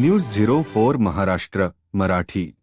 News zero four Maharashtra Marathi.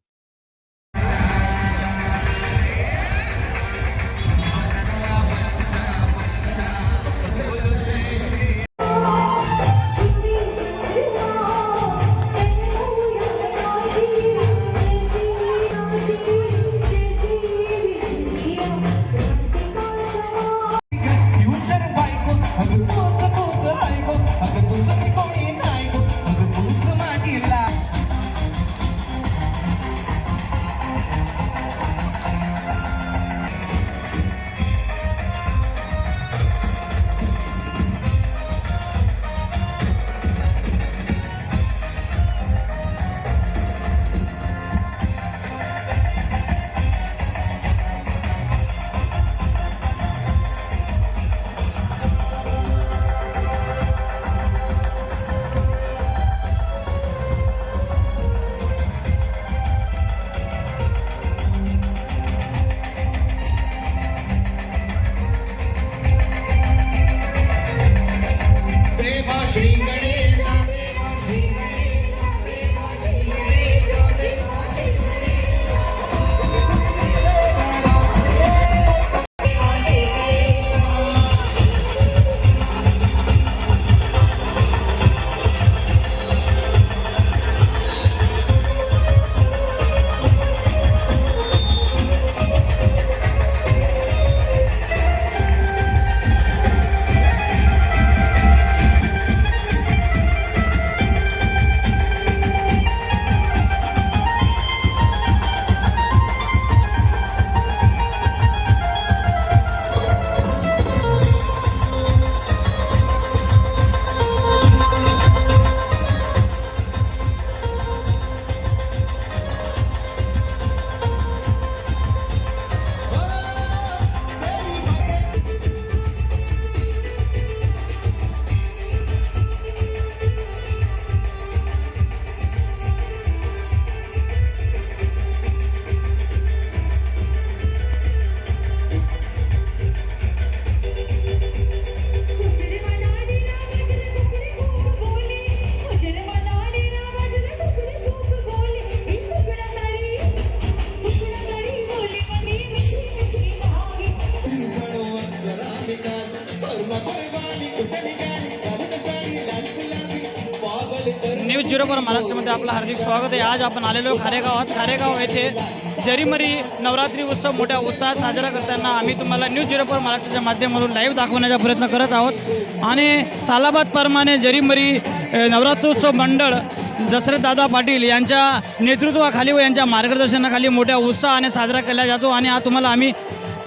News zero four महाराष्ट्रामध्ये आपलं हार्दिक स्वागत आहे. आज आपण आलेलो खारेगावात. खारेगाव येथे जरीमरी नवरात्री उत्सव मोठ्या उत्साहात साजरा करताना आम्ही तुम्हाला न्यूज झिरो फोर महाराष्ट्राच्या माध्यमातून लाईव्ह दाखवण्याचा प्रयत्न करत आहोत. आणि सालाबाद परमाने जरीमरी नवरात्रोत्सव मंडळ दशरथ दादा पाटील यांच्या नेतृत्वाखाली व यांच्या मार्गदर्शनाखाली मोठ्या उत्साहाने साजरा केला जातो. आणि हा तुम्हाला आम्ही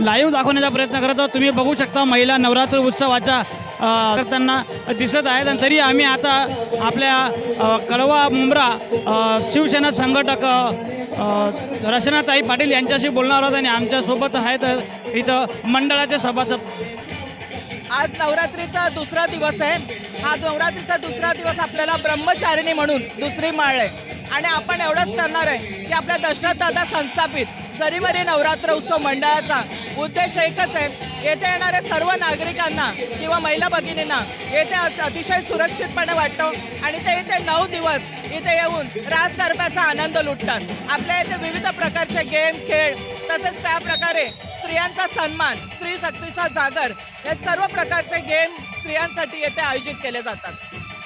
लाईव्ह दाखवण्याचा प्रयत्न करत आहोत. तुम्ही बघू शकता महिला नवरात्र उत्सवाच्या करताना दिसत आहेत आणि तरी आम्ही आता आपल्या कळवा मुंब्रा शिवसेना संघटक रचनाताई पाटील यांच्याशी बोलणार आहोत आणि आमच्यासोबत आहेत इथं मंडळाचे सभासद. आज नवरात्रीचा दुसरा दिवस आहे. हा नवरात्रीचा दुसरा दिवस आपल्याला ब्रह्मचारिणी म्हणून दुसरी माळ आहे आणि आपण एवढंच करणार आहे की आपल्या दशरथ दादा संस्थापित जरीमरी नवरात्र उत्सव मंडळाचा उद्देश एकच आहे. येथे येणाऱ्या सर्व नागरिकांना किंवा महिला भगिनींना येथे अतिशय सुरक्षितपणे वाटतो आणि ते इथे नऊ दिवस इथे येऊन रास गरब्याचा आनंद लुटतात. आपल्या इथे विविध प्रकारचे गेम खेळ तसेच त्या प्रकारे स्त्रियांचा सन्मान स्त्री शक्तीचा जागर हे सर्व प्रकारचे गेम स्त्रियांसाठी येथे आयोजित केले जातात.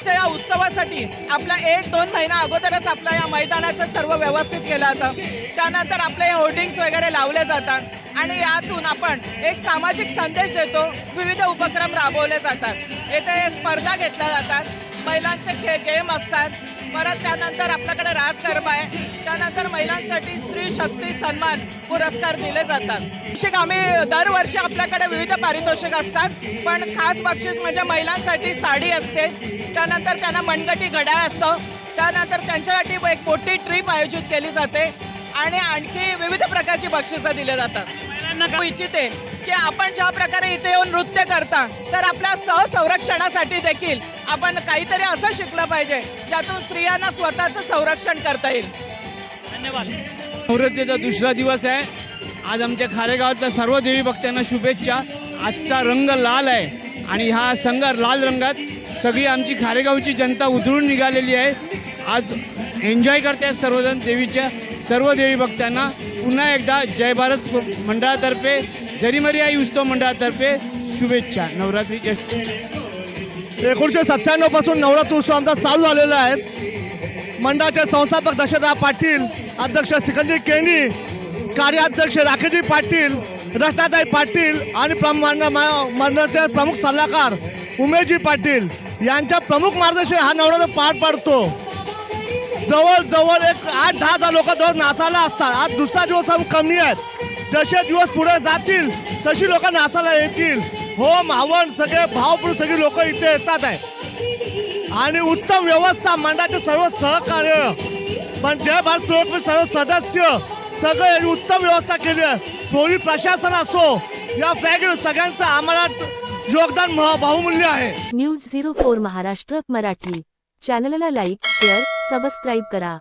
या उत्सवासाठी आपला एक दोन महिना अगोदरच आपल्या या मैदानाचं सर्व व्यवस्थित केलं जातं. त्यानंतर आपले होर्डिंग्स वगैरे लावले जातात. आणि यातून आपण एक सामाजिक संदेश देतो. विविध उपक्रम राबवले जातात. येथे स्पर्धा घेतल्या जातात. महिलांचे खे गेम असतात. परत त्यानंतर आपल्याकडे रास गरबा आहे. त्यानंतर महिलांसाठी स्त्री शक्ती सन्मान पुरस्कार दिले जातात. बक्षीस आम्ही दरवर्षी आपल्याकडे विविध पारितोषिक असतात पण खास बक्षीस म्हणजे महिलांसाठी साडी असते. त्यानंतर त्यांना मनगटी घड्याळ असतं. त्यानंतर त्यांच्यासाठी एक मोठी ट्रिप आयोजित केली जाते आणि आणखी विविध प्रकारची बक्षिसं दिले जातात. महिलांना इच्छिते. की आपण ज्या प्रकारे इथे येऊन नृत्य करता तर आपल्या सहसंरक्षणासाठी देखील आपण काहीतरी असं शिकलं पाहिजे ज्यातून स्त्रियांना स्वतःचं संरक्षण करता येईल. धन्यवाद. नवरात्रीचा दुसरा दिवस आहे. आज आमच्या खारेगावातल्या सर्व देवी भक्तांना शुभेच्छा. आजचा रंग लाल आहे आणि हा संघ लाल रंगात सगळी आमची खारेगावची जनता उधळून निघालेली आहे. आज एन्जॉय करते सर्वजण देवीच्या सर्व देवी भक्तांना. पुन्हा एकदा जय भारत मंडळातर्फे जरीमरी आई उत्सव मंडळातर्फे शुभेच्छा नवरात्रीच्या एकोणीसशे सत्त्याण्णवपासून नवरात्र उत्सव आमचा चालू झालेला आहे. मंडळाचे संस्थापक दशरथराव पाटील अध्यक्ष सिकंदर केणी कार्याध्यक्ष राखेजी पाटील रत्नाताई पाटील आणि म- मंडळाचे प्रमुख सल्लागार उमेशजी पाटील यांच्या प्रमुख मार्गदर्शन हा नवरात्र पार पाडतो. जवळजवळ एक आठ दहा हजार लोक जवळ नाचायला असतात. आज दुसरा दिवस कमी आहेत. जसे दिवस पुढे जातील तशी लोक नाचायला येतील. होम मावण सगळे भावपूर सगळी लोक इथे येतात आहे. आणि उत्तम व्यवस्था मंडळाचे सर्व सहकार्य. पण जय भारत सर्व सदस्य सगळे उत्तम व्यवस्था केली आहे. पोलीस प्रशासन असो या फ्लॅग सगळ्यांचं आम्हाला योगदान बहुमूल्य आहे. News zero four Maharashtra Marathi. चॅनलला लाईक शेअर सबस्क्राईब करा.